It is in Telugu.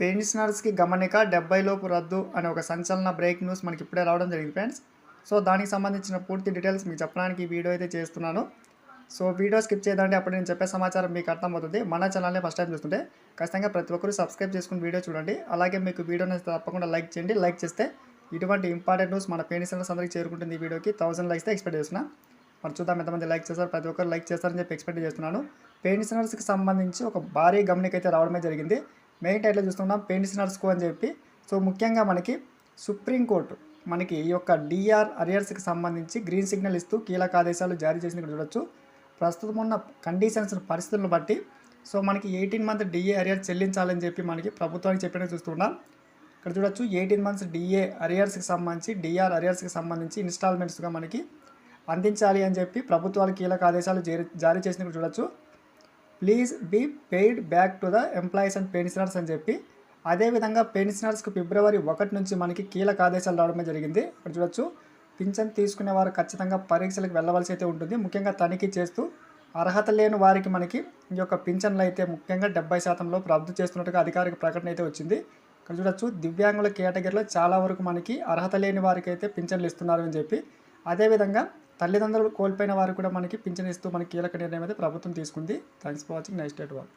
పెన్షనర్స్కి గమనిక డెబ్బై లోపు రద్దు అనే ఒక సంచలన బ్రేక్ న్యూస్ మనకి ఇప్పుడే రావడం జరిగింది ఫ్రెండ్స్. సో దానికి సంబంధించిన పూర్తి డీటెయిల్స్ మీకు చెప్పడానికి ఈ వీడియో అయితే చేస్తున్నాను. సో వీడియో స్కిప్ చేయదంటే అప్పుడు నేను చెప్పే సమాచారం మీకు అర్థమవుతుంది. మన ఛానల్ని ఫస్ట్ టైం చూస్తుంటే ఖచ్చితంగా ప్రతి ఒక్కరు సబ్స్క్రైబ్ చేసుకుని వీడియో చూడండి. అలాగే మీకు వీడియోని తప్పకుండా లైక్ చేయండి. లైక్ చేస్తే ఇటువంటి ఇంపార్టెంట్ న్యూస్ మన పెన్షనర్స్ అందరికీ చేరుకుంటుంది ఈ వీడియోకి. థౌసండ్ లైక్స్ ఎక్స్పెక్ట్ చేస్తున్నా. మరి చూద్దాం ఎంతమంది లైక్ చేస్తారు. ప్రతి ఒక్కరు లైక్ చేస్తారని చెప్పి ఎక్స్పెక్ట్ చేస్తున్నాను. పెన్షనర్స్కి సంబంధించి ఒక భారీ గమనిక అయితే రావడమే జరిగింది. మెయిన్ టైటిల్ చూస్తున్నాం? పెన్షనర్స్కు అని చెప్పి. సో ముఖ్యంగా మనకి సుప్రీంకోర్టు మనకి ఈ యొక్క డిఆర్ అరియర్స్కి సంబంధించి గ్రీన్ సిగ్నల్ ఇస్తూ కీలక ఆదేశాలు జారీ చేసింది ఇక్కడ చూడొచ్చు. ప్రస్తుతం ఉన్న కండిషన్స్ పరిస్థితులను బట్టి సో మనకి ఎయిటీన్ మంత్ డిఏ అరియర్ చెల్లించాలని చెప్పి మనకి ప్రభుత్వానికి చెప్పినట్టు చూస్తున్నాం. ఇక్కడ చూడొచ్చు ఎయిటీన్ మంత్స్ డిఏ అరియర్స్కి సంబంధించి డిఆర్ అరియర్స్కి సంబంధించి ఇన్స్టాల్మెంట్స్గా మనకి అందించాలి అని చెప్పి ప్రభుత్వాలు కీలక ఆదేశాలు జారీ జారీ చేసినట్టు చూడొచ్చు. Please be paid back to the employees and pensioners అని చెప్పి. అదేవిధంగా పెన్షనర్స్కి ఫిబ్రవరి ఒకటి నుంచి మనకి కీలక ఆదేశాలు రావడమే జరిగింది. ఇక్కడ చూడొచ్చు. పింఛన్ తీసుకునే వారు ఖచ్చితంగా పరీక్షలకు వెళ్ళవలసి అయితే ఉంటుంది. ముఖ్యంగా తనిఖీ చేస్తూ అర్హత లేని వారికి మనకి ఈ యొక్క పింఛన్లు అయితే ముఖ్యంగా డెబ్బై శాతంలో రద్దు చేస్తున్నట్టుగా అధికారిక ప్రకటన అయితే వచ్చింది. ఇక్కడ చూడొచ్చు. దివ్యాంగుల కేటగిరీలో చాలా వరకు మనకి అర్హత లేని వారికి అయితే పింఛన్లు ఇస్తున్నారు అని చెప్పి. అదేవిధంగా తల్లిదండ్రులు కోల్పోయిన వారు కూడా మనకి పింఛన్ ఇస్తూ మనకి కీలక నిర్ణయం అయితే ప్రభుత్వం తీసుకుంది. Thanks for watching next date వాళ్ళు